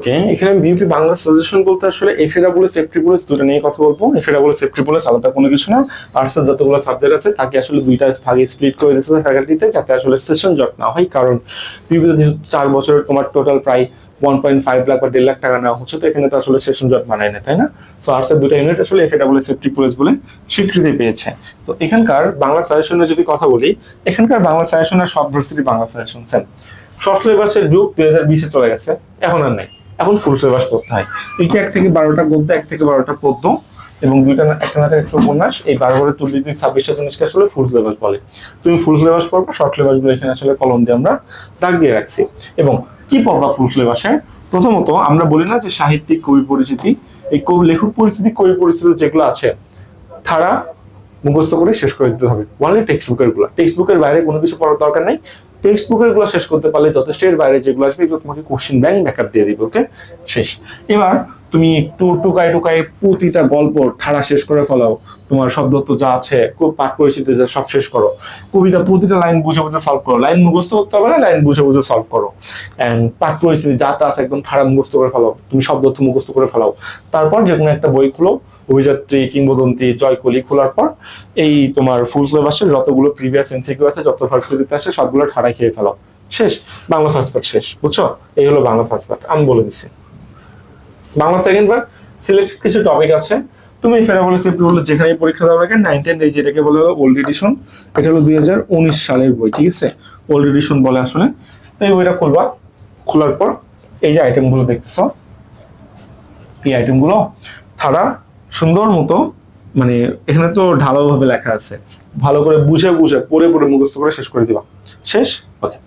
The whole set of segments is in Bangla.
ওকে এখানে বিউপি বাংলা সাজেশন বলতে আসলে এফএডাবল সেফটিপুলিশ দুটো নিয়ে কথা বলব। এফএডাবল সেফটিপুলিশ আলাদা কোনো কিছু না। আর্টসের যতগুলো সাবজেক্ট আছে, তাকে আসলে দুইটা ভাগে স্প্লিট করে দিয়েছে ফ্যাকাল্টিতে যাতে আসলে সেশন জট না হয়। কারণ বিউপিতে যেহেতু চার বছরের তোমার টোটাল প্রায় ওয়ান পয়েন্ট ফাইভ লাখ বা দেড় লাখ টাকা নেওয়া হচ্ছে, তো এখানে তো আসলে সেশন জট মানায় না, তাই না? সো আর্টসের দুটো ইউনিট আসলে এফএডাবল সেফটি পুলিশ বলে স্বীকৃতি পেয়েছে। তো এখানকার বাংলা সাজেশনের যদি কথা বলি, এখানকার বাংলা সাজেশনের সব varsity Bangla suggestion same short সিলেবাসের যুগ, দুই হাজার বিশে চলে গেছে, এখন আর নাই। এখন ফুল সিলেবাস পড়তে হয়। এইটা এক থেকে বারোটা গদ্য, এক থেকে বারোটা পদ্য এবং দুইটা একটা নাটক একটা উপন্যাস। এই বারো বারো চল্লিশ ছাব্বিশটা জিনিসকে আসলে ফুল সিলেবাস বলে। তুমি ফুল সিলেবাস পড়বা শর্ট সিলেবাসগুলো এখানে আসলে কলম দিয়ে আমরা দাগ দিয়ে রাখছি। এবং কি পড়বা ফুল সিলেবাসে প্রথমত আমরা বলি না যে সাহিত্যিক, কবি পরিচিতি। এই কবি, লেখক পরিচিতি, কবি পরিচিতি যেগুলো আছে, তারা মুখস্থ করে শেষ করে দিতে হবে। Only text বুকেরগুলো। টেক্সট বুকের বাইরে কোনো কিছু পড়ার দরকার নেই। টেক্সট বুকেরগুলো শেষ করতে পারলে যথেষ্ট এর বাইরে যেগুলো আসবে, এগুলো তোমাকে কোশ্চিন ব্যাংক ব্যাকআপ দিয়ে দিবে ওকে শেষ। এবার তুমি একটু টুকায় টুকায় প্রতিটা গল্প, ঠাড়া শেষ করে ফেলাও। তোমার শব্দত্ব যা আছে পাঠ পরিচিতি যা, সব শেষ করো। কবিতা প্রতিটা লাইন বুঝে বুঝে সলভ করো। লাইন মুখস্থ করতে হবে না, লাইন বুঝে বুঝে সলভ করো। এন্ড পাঠ পরিস্থিতি যা তা আছে একদম ঠাড়া মুখস্থ করে ফেলাও। তুমি শব্দত্ব মুখস্থ করে ফেলাও। তারপর যে কোনো একটা বই খুলো। অভিযাত্রী কিংবদন্তি জয়কলি খোলার পর এই তোমার ফুল সিলেবাসের যতগুলো প্রিভিয়াস এনসিকিউ আছে, যত ভার্সিটিতে আছে সবগুলো ঠাড়া খেয়ে ফেলো। শেষ। বাংলা ফার্স্ট পার্ট শেষ, বুঝছ? এই হলো বাংলা ফার্স্ট পার্ট আমি বলে দিচ্ছি বাংলা সেকেন্ড পার্ট সিলেক্ট কিছু টপিক আছে। তুমি ফেরাবল বললে যেখানে পরীক্ষা দেওয়ার আগে নাইন টেন এই যেটাকে বলে ওল্ড এডিশন এটা হলো দুই হাজার উনিশ সালের বই, ঠিক আছে? ওল্ড এডিশন বলে আসলে। তো এই বইটা খুলবা। খোলার পর এই যে আইটেমগুলো দেখতেছো, এই আইটেমগুলো তারা সুন্দর মতো মানে এখানে তো ঢালাও ভাবে লেখা আছে। ভালো করে বুঝে বুঝে পড়ে পড়ে মুখস্থ করে শেষ করে দিবা। শেষ? ওকে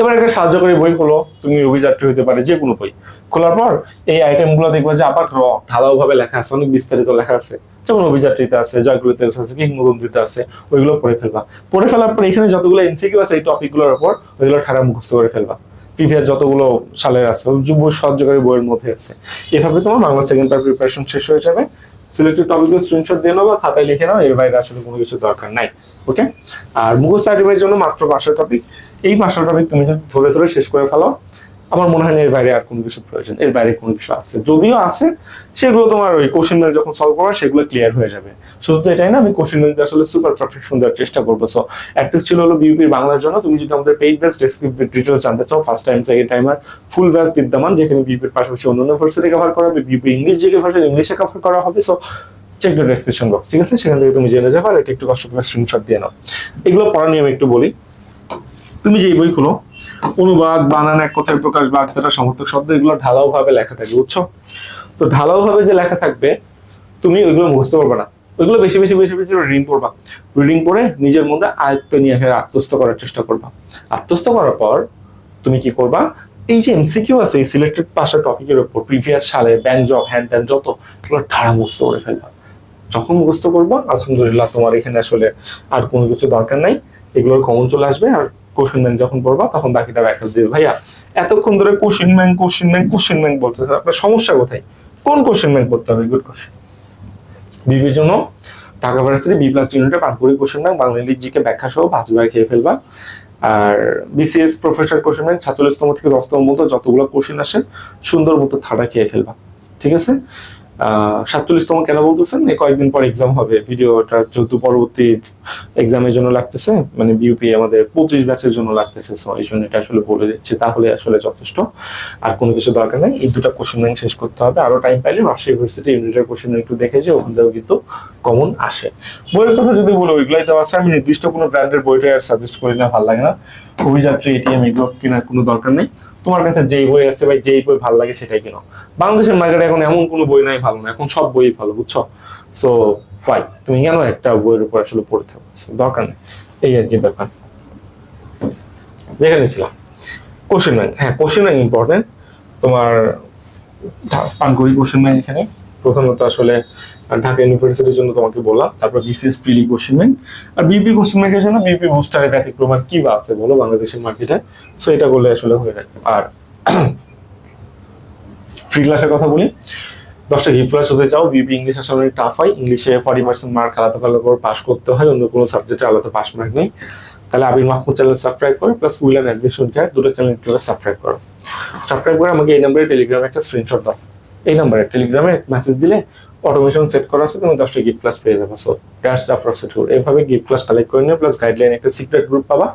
এবার একটা সাহায্যকারী বই খোলো। তুমি অভিযাত্রী হতে পারে যে কোনো বই। খোলার পর এই আইটেমগুলো দেখবা যে আবার র ঢালাও ভাবে লেখা আছে, অনেক বিস্তারিত লেখা আছে। যেমন অভিযাত্রীতে আছে জয়গুলোতে আছে, কিংবদন্তিতে আছে, ওইগুলো পড়ে ফেলবা। পড়ে ফেলার পর এখানে যতগুলো এনসিকিউ আছে এই টপিকগুলোর উপর ওইগুলো ঠাড়া মুখস্থ করে ফেলবা। প্রিভিয়াস যতগুলো সালের আছে সাহায্যকারী বইয়ের মধ্যে আছে। এভাবে তোমার বাংলা সেকেন্ড পার্ট প্রিপারেশন শেষ হয়ে যাবে। সিলেক্টেড টপিকগুলো স্ক্রিনশট দিয়ে নাও খাতায় লিখে নাও, এর বাইরে আসলে কোনো কিছু দরকার নাই ওকে আর মুখস্থ আইটেমের জন্য মাত্র পাঁচশো টপিক এই পাঁচশো টপিক তুমি ধরে ধরে শেষ করে ফেলো। আমার মনে হয় না এর বাইরে আর কোনো কিছু প্রয়োজন, এর বাইরে কোনো কিছু আছে। যদিও আছে, সেগুলো তোমার ওই কোশ্চেন ব্যাংক যখন সলভ করবে সেগুলো ক্লিয়ার হয়ে যাবে। শুধু তো এটাই না, আমি কোশ্চেন ব্যাংক আসলে সুপার পারফেকশন দেওয়ার চেষ্টা করব। সো একটা ছিল হলো বিউপির বাংলার জন্য। তুমি যদি আমাদের পেইড বেস ডেসক্রিপটিভ ডিটেলস জানতে চাও ফার্স্ট টাইম সেকেন্ড টাইম আর ফুল ব্যাস বিদ্যমান, যেখানে বিউপির পাশাপাশি অন্য অন্যান্য ভার্সিটি কভার করা হবে বিউপি ইংলিশ যে ভার্সন ইংলিশে কভার করা হবে। So check the description box ঠিক আছে? সেখান থেকে তুমি জেনে যাবে আর এটা একটু কষ্ট করে স্ক্রিনশট দিয়ে নাও। এগুলো পড়া নিয়ে আমি একটু বলি। তুমি যে এই বইগুলো অনুবাদ, বানান, এক কথায় প্রকাশ, বাগধারা, সমর্থক শব্দ, এগুলো ঢালাও ভাবে লেখা থাকবে, বুঝছ? তো ঢালাও ভাবে যে লেখা থাকবে, তুমি ওইগুলো মুখস্থ করবে না। ওইগুলো বেশি বেশি বেশি বেশি রিডিং পড়বা। রিডিং পড়ে নিজের মধ্যে আয়ত্ত নিয়ে ফের আত্মস্থ করার চেষ্টা করবা। আত্মস্থ করার পর তুমি কি করবা? এই যে এমসিকিউ আছে, এই সিলেক্টেড পাঁচটা টপিকের উপর প্রিভিয়াস সালে ব্যাংক জব হ্যান ত্যান যত এগুলো ঠাড়া মুখস্থ করে ফেলবা। যখন মুখস্থ করব, আলহামদুলিল্লাহ তোমার এখানে আসলে আর কোনো কিছু দরকার নাই। এগুলোর কমন চলে আসবে। আর কোশ্চেন ব্যাংক যখন পড়বা, তখন বাকিটা ব্যাখ্যা দেবে। ভাইয়া, এতক্ষণ ধরে question bank question bank question bank বলতে আপনার সমস্যা কোথায়? কোন কোশ্চেন ব্যাংক পড়তে হবে? গুড কোশ্চেন বিবির জন্য ঢাকা ভার্সিটি বি প্লাস ইউনিটে পানপুরি কোশ্চেন ব্যাংক বাংলা জিকে ব্যাখ্যা সহ পাঁচবার খেয়ে ফেলবা। আর বিসিএস প্রফেসর কোশ্চেন ব্যাংক সাতচল্লিশতম থেকে দশতম মতো যতগুলো কোশ্চেন আসে, সুন্দর মতো থাড়া খেয়ে ফেলবা। ঠিক আছে? সাতচল্লিশতম কেন বলতেছেন? কয়েকদিন পর এক্সাম হবে। ভিডিওটা যেহেতু পরবর্তী এক্সামের জন্য লাগতেছে মানে বিউপি আমাদের পঁচিশ ব্যাচের জন্য লাগতেছে সো এই জন্য এটা আসলে বলে দিচ্ছি, তাহলে আসলে যথেষ্ট। আর কোনো কিছু দরকার নেই, এই দুটো কোশ্চেন ব্যাংক শেষ করতে হবে। আরও টাইম পাইলে রাজশাহী ইউনিভার্সিটি ইউনিটের কোশ্চেন একটু দেখে যে ওখান থেকেও কিন্তু কমন আসে। বইয়ের কথা যদি বলো, ওইগুলাই দেওয়া আছে, আমি নির্দিষ্ট কোনো ব্র্যান্ডের বইটা আর সাজেস্ট করি না, ভালো লাগে না। অভিযাত্রী এটিএম এগুলো কেনার কোনো দরকার নেই। তোমার কাছে যেই বই আছে ভাই যেই বই ভালো লাগে সেটাই কিনো। বাংলাদেশের মার্কেটে এখন এমন কোনো বই নাই ভালো না এখন সব বই ভালো বুঝছ? সো ফাই তুমি কেন একটা বইয়ের উপর আসলে পড়ে থাকো? দরকার নেই। এই আর কি ব্যাপার। যেখানে ছিলাম। কোশ্চেন ব্যাংক হ্যাঁ কোশ্চেন ব্যাংক ইম্পর্টেন্ট তোমার ঢা- পানকুড়ি কোশ্চেন ব্যাংক এখানে। প্রথমত আসলে ঢাকা ইউনিভার্সিটির জন্য তোমাকে বললাম। তারপর বিসিএস প্রিলি কোশ্চেন আর বিপি কোশ্চেন ব্যাংকের জন্য বিপি বুস্টারের ব্যতিক্রম আর কি বা আছে বলো বাংলাদেশের মার্কেটে? সো এটা করলে আসলে হয়ে যায়। আর ফ্রি ক্লাসের কথা বলি। দশটা গিফট ক্লাস হতে চাও। বিপি ইংলিশ আসলে অনেক টাফ হয়। ইংলিশে ফর্টি পার্সেন্ট মার্ক আলাদা আলাদা করে পাস করতে হয়। অন্য কোনো সাবজেক্টে আলাদা পাস মার্ক নেই। তাহলে আবির মাহমুদ চ্যানেল সাবস্ক্রাইব করো plus will and admission care দুটো চ্যানেল সাবস্ক্রাইব করো। সাবস্ক্রাইব করে আমাকে এই নাম্বারে টেলিগ্রামে একটা স্ক্রিনশট দাও। এই নাম্বারে টেলিগ্রামে মেসেজ দিলে অটোমেশন সেট করা আছে, তুমি দশটা গিফট ক্লাস পেয়ে যাবে। সো দ্যাটস দ্য প্রসিডিউর এইভাবে গিফট ক্লাস কালেক্ট করে নিয়ে প্লাস গাইডলাইন একটা সিক্রেট গ্রুপ পাবা।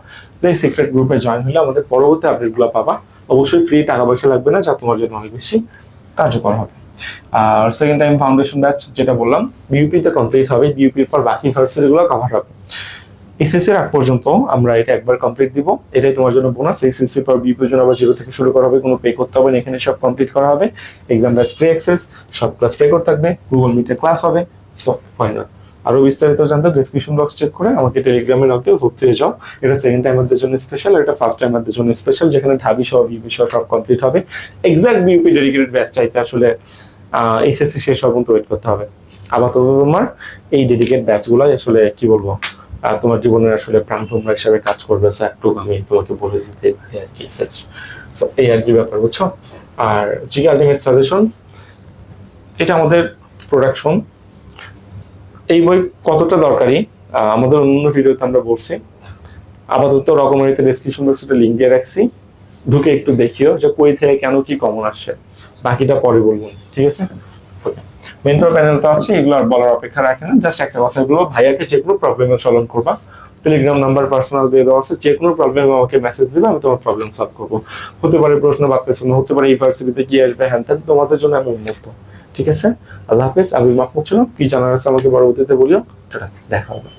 যে সিক্রেট গ্রুপে জয়েন হলে আমাদের পরবর্তী আপডেটগুলো পাবা। অবশ্যই ফ্রি টাকা পয়সা লাগবে না, যা তোমার জন্য অনেক বেশি কার্যকর হবে। আর সেকেন্ড টাইম ফাউন্ডেশন ব্যাচ যেটা বললাম বিউপিতে কমপ্লিট হবে বিউপির পর বাকি ভার্সিটিগুলো কভার হবে। এসএসসি এর আগ পর্যন্ত আমরা এটা একবার কমপ্লিট দিব। এটাই তোমার জন্য বোনাস এসএসসি পর বিউপির জন্য আবার জিরো থেকে শুরু করা হবে, কোনো পে করতে হবে না, এখানে সব কমপ্লিট করা হবে। এক্সাম ব্যাচ ফ্রি অ্যাক্সেস সব ক্লাস রেকর্ড থাকবে গুগল মিটের ক্লাস হবে। সো ফাইনাল আরও বিস্তারিত জানতে ডিসক্রিপশন বক্স চেক করে আমাকে টেলিগ্রামে নক ভর্তি হয়ে যাও। এটা সেকেন্ড টাইমারদের জন্য স্পেশাল এটা ফার্স্ট টাইমারদের জন্য স্পেশাল যেখানে ঢাবি সহ বিউপি সহ সব কমপ্লিট হবে। এক্সাক্ট বিউপি ডেডিকেটেড ব্যাচ চাইতে আসলে এসএসসি শেষ হওয়া পর্যন্ত ওয়েট করতে হবে। আপাতত তোমার এই ডেডিকেট ব্যাচগুলো আসলে কি বলব? তোমার জীবনের আসলে প্রাণভ্রমণ হিসাবে কাজ করবে স্যার একটু আমি তোমাকে বলে দিতে পারি আর কি এই আর কি ব্যাপার, বুঝছ? আর জিকে আলটিমেট সাজেশন এটা আমাদের প্রোডাকশন এই বই কতটা দরকারি? আমাদের অন্য ভিডিওতে আমরা বলছি। আপাতত রকমারিতে ডেসক্রিপশন বক্সে লিঙ্ক দিয়ে রাখছি। ঢুকে একটু দেখিও যে কই থেকে কেন কি কমন আসছে। বাকিটা পরে বলব, ঠিক আছে? মেন্টর প্যানেল তো আছে, এগুলো আর বলার অপেক্ষা রাখে না। জাস্ট একটা কথা বলব, ভাইয়াকে যে কোনো প্রবলেমের সলভ করবা। টেলিগ্রাম নাম্বার পার্সোনাল দিয়ে দেওয়া আছে, যে কোনো প্রবলেম আমাকে মেসেজ দিবে, আমি তোমার প্রবলেম সলভ করব। হতে পারে প্রশ্ন বাড়তেছে না হতে পারে ইউনিভার্সিটিতে কি আসবে, হ্যান ত্যান, তোমাদের জন্য আমি উন্মুক্ত ঠিক আছে? আল্লাহ হাফেজ, আমি মাফ করছিলাম। কি জানার আছে আমাকে পরবর্তীতে বলিও। টাটা, দেখা হবে।